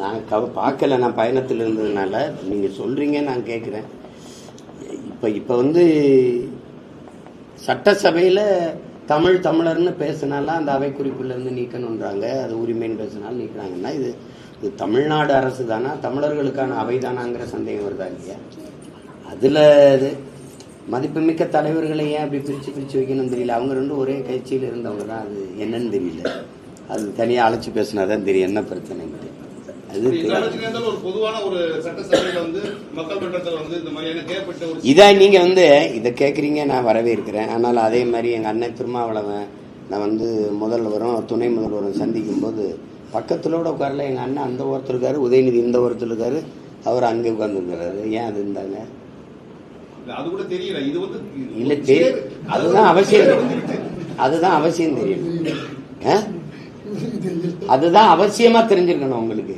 நான் கவ பார்க்கல நான் பயணத்தில் இருந்ததுனால. நீங்கள் சொல்கிறீங்க நான் கேட்குறேன் இப்போ இப்போ வந்து சட்டசபையில் தமிழ் தமிழர்னு பேசினாலாம் அந்த அவை குறிப்பிலிருந்து நீக்கணுன்றாங்க அது உரிமைன்னு பேசினாலும் நீக்கிறாங்கன்னா இது இது தமிழ்நாடு அரசு தானா தமிழர்களுக்கான அவை தானாங்கிற சந்தேகம் வருதா இல்லையா? அதில் இது மதிப்புமிக்க தலைவர்களை ஏன் அப்படி பிரித்து பிரித்து வைக்கணும்னு தெரியல. அவங்க ரெண்டும் ஒரே கட்சியில் இருந்தவங்க தான் அது என்னன்னு தெரியல. அது தனியாக அழைச்சி பேசினா தான் தெரியும். என்ன பிரச்சனைன்னு இதை நீங்கள் வந்து இதை கேட்குறீங்க நான் வரவே இருக்கிறேன் ஆனால் அதே மாதிரி எங்கள் அண்ணன் திருமாவளவன் நான் வந்து முதல்வரும் துணை முதல்வரும் சந்திக்கும் போது பக்கத்திலோட உட்காரல. எங்கள் அண்ணன் அந்த ஒருத்தர் இருக்காரு உதயநிதி இந்த ஒருத்தர் இருக்காரு. அவர் அங்கே உட்காந்துருக்கிறாரு ஏன் அது இருந்தாங்க அது கூட தெரியல. இது வந்து இல்ல தெரி அதுதான் அவசியம். அதுதான் அவசியம் தெரியும். ஆ? அதுதான் அவசியமா தெரிஞ்சிருக்கணும் உங்களுக்கு.